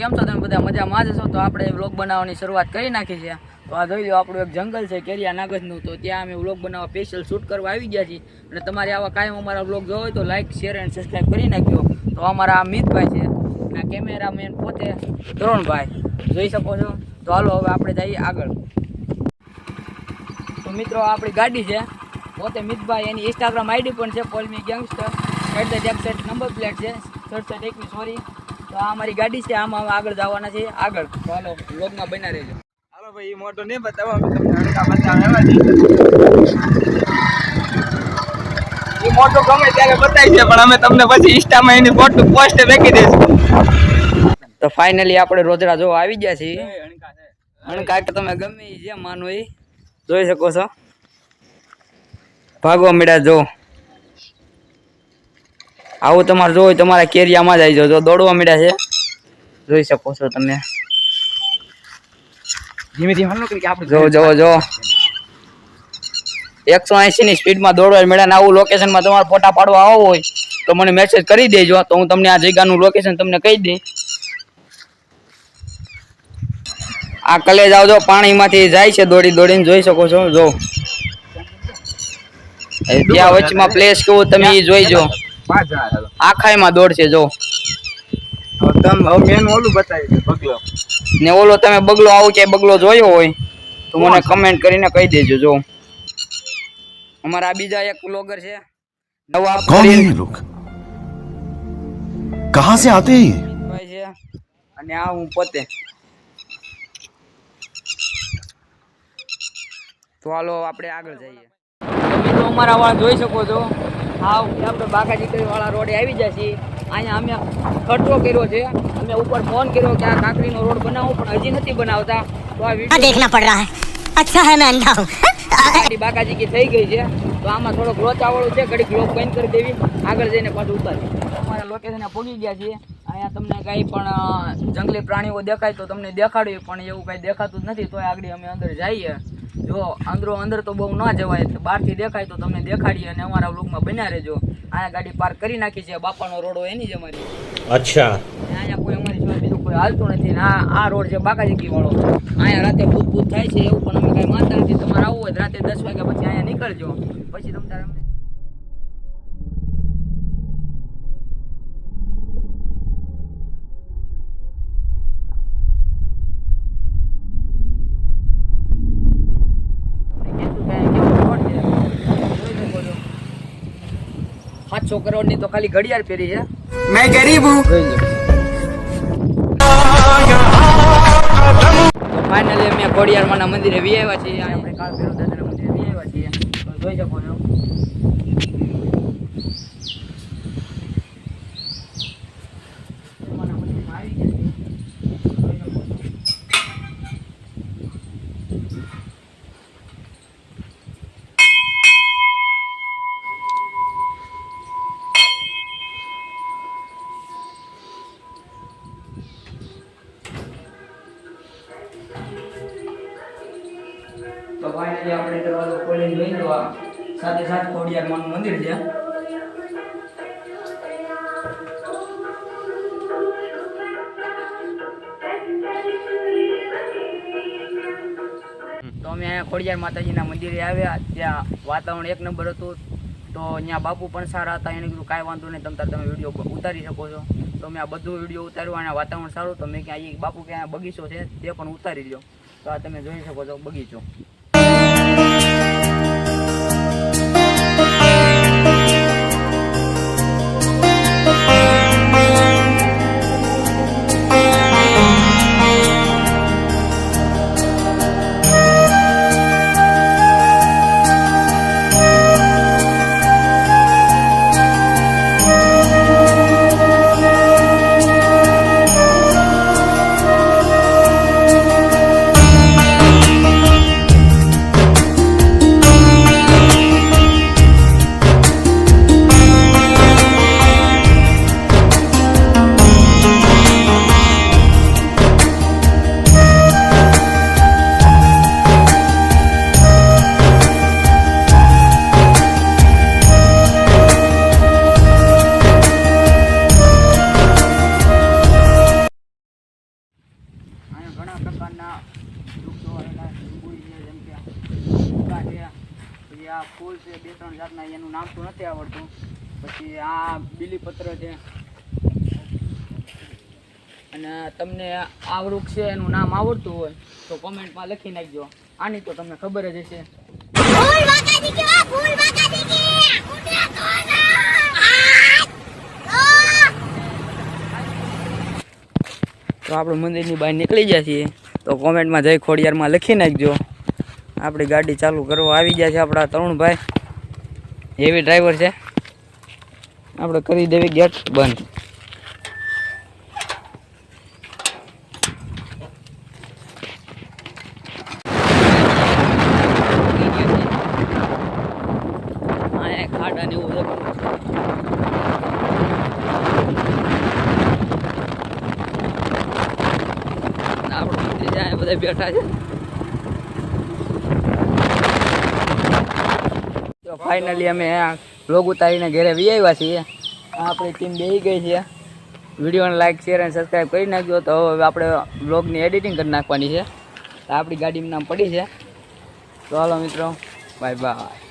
કેમ છો તમે બધા મજામાં જ છો? તો આપણે વ્લોગ બનાવવાની શરૂઆત કરી નાખી છે. તો આ જોઈ લો, આપણું એક જંગલ છે, કેરિયા નાગજનું તો ત્યાં અમે વ્લોગ બનાવવા સ્પેશિયલ શૂટ કરવા આવી ગયા છીએ. અને તમારે આવા કાયમ અમારા વ્લોગ જોવો હોય તો લાઇક શેર અને સબસ્ક્રાઈબ કરી નાખજો. તો અમારા મિતભાઈ છે. અને કેમેરામેન પોતે ધોરણભાઈ જોઈ શકો છો? તો હાલો, હવે આપણે જઈએ આગળ. તો મિત્રો આપણી ગાડી છે. પોતે મિતભાઈ, એની ઇન્સ્ટાગ્રામ આઈડી પણ છે કોલમી gangster at the number plate છે. સડસઠ એકવીસ સોરી તો આ અમારી ગાડી છે આમાં આગળ જવાના છે. આગળ. ચાલો વ્લોગમાં બના રહેજો. હાલો ભાઈ મોટો નહીં બતાવો અમે તમને હડકા એ મોટો ગમે ત્યારે બતાવી છે પણ અમે તમને પછી ઇન્સ્ટામાં એની ફોટો પોસ્ટ મૂકી દઈશું. તો ફાઇનલી આપણે રોજડા જોવા આવી ગયા છીએ. અને કાંઈક તમે ગમે જે માનો એ જોઈ શકો છો. ભાગવા મળ્યા જો. આવું તમારે જોવું હોય તમારા કેરિયામાં જ આવી જજો જો દોડવા મળ્યા છે. જોઈ શકો છો તમે. ધીમે ધીમે કે આપણે જો જો જો એકસો એસી ની સ્પીડમાં દોડવા મળ્યા ને આવું લોકેશનમાં તમારે ફોટા પાડવા આવો હોય તો મને મેસેજ કરી દેજો. તો હું તમને આ જગ્યાનું લોકેશન તમને કહી દઈ. આ કલેજ આવજો. પાણીમાંથી જાય છે દોડી દોડીને જોઈ શકો છો. જો. ત્યાં વચમાં પ્લેસ કેવું તમે જોઈ જોઈજો. પાંચ જણા ચાલો આખાઈમાં દોડશે જો હવે તમે હવે મેન ઓલું બતાવી દે પગલો ને ઓલો તમે બગલો આવું કે બગલો જોયો હોય તો મને કમેન્ટ કરીને કહી દેજો જો અમારા આ બીજા એક બ્લોગર છે નવાબ कौन है કરીને ये लोग कहां से आते हैं ये ભાઈ છે અને આ હું પોતે તો હાલો આપણે આગળ જઈએ મિત્રો અમારા વાળા જોઈ શકો છો હાવ આપણે બાકાજી વાળા રોડે આવી જાય છીએ. અહીંયા અમે કચરો કર્યો છે. અમે ઉપર ફોન કર્યો કે આ કાંકરીનો રોડ બનાવો પણ હજી નથી બનાવતા. તો આ વિડિયો દેખના પડ રહા હે. અચ્છા હે મેં અંધા હું બાકાજી કે થઈ ગઈ છે. તો આમાં થોડો ગ્રોથ આવડો છે ઘડી ગ્રોથ બંધ કરી દેવી. આગળ જઈને પાછું ઉતારી અમારા લોકેશને પહોંચી ગયા છે અહીંયા તમને કાંઈ પણ જંગલી પ્રાણીઓ દેખાય તો તમને દેખાડ્યું પણ એવું કાંઈ દેખાતું જ નથી. તો આગળ અમે અંદર જઈએ. જો અંદરો અંદર તો બહુ ન જવાય એટલે બહારથી દેખાય તો તમને દેખાડીએ અને અમારા વ્લોગમાં બન્યા રહેજો. અહીંયા ગાડી પાર્ક કરી નાખી છે બાપાનો રોડો એની જ અમારી. અચ્છા. અહીંયા કોઈ અમારી સિવાય બીજું કોઈ હાલતું નથી ને આ આ રોડ છે બાકાજી વાળો. અહીંયા રાતે ભૂત ભૂત થાય છે એવું પણ અમે કાંઈ માનતા નથી. તમારે આવવું હોય રાતે દસ વાગ્યા પછી અહીંયા નીકળજો. પછી તમે તારે અમને ની તો ખાલી ઘડિયાળ પહેરી છે. મેં ગરીબ હું. ફાઇનલી અમે ખોડિયારમાંના મંદિરે વી આવ્યા છીએ. આપણે કાળ ભૈરવ દાદાના મંદિરે વી આવ્યા છીએ. જોઈ શકો છો. તો ફાઇનલી આપણે દરવાજો ખોલીને જોઈ લો સાથે સાથ ખોડિયાર માનું મંદિર છે. તો અમે અહીંયા ખોડિયાર માતાજીના મંદિરે આવ્યા. ત્યાં વાતાવરણ એક નંબર હતું. તો ત્યાં બાપુ પણ સારા હતા. એને કીધું, કાંઈ વાંધો નહીં તમતા તમે વીડિયો ઉતારી શકો છો. તો મેં આ બધું વીડિયો ઉતાર્યું અને વાતાવરણ સારું. તો મેં ક્યાં બાપુ ક્યાં બગીચો છે, તે પણ ઉતારી લ્યો. તો આ તમે જોઈ શકો છો બગીચો. આ ફૂલ છે બે ત્રણ જાતના એનું નામ તો નથી આવડતું. પછી આ બીલીપત્ર છે. અને તમને આ વૃક્ષ છે એનું નામ આવડતું હોય તો કોમેન્ટમાં લખી નાખજો. આની તો તમને ખબર જ હશે. તો આપણે મંદિરની બહાર નીકળી જઈએ છીએ. તો કોમેન્ટમાં જય ખોડિયારમાં લખી નાખજો. આપણી ગાડી ચાલુ કરવા આવી ગયા છે આપણા તરુણભાઈ એવી ડ્રાઈવર છે. આપણે કરી દેવી ગેટ બંધ. આપણું બધા બેઠા છે. તો ફાઇનલી અમે બ્લોગ ઉતારીને ઘરે વી આવ્યા છીએ. આપણી ટીમ બેસી ગઈ છે. વિડીયોને લાઇક શેર અને સબસ્ક્રાઈબ કરી નાખ્યો તો હવે આપણે વ્લોગની એડિટિંગ કરી નાખવાની છે. તો આપણી ગાડીનું નામ પડી છે. તો હાલો મિત્રો બાય બાય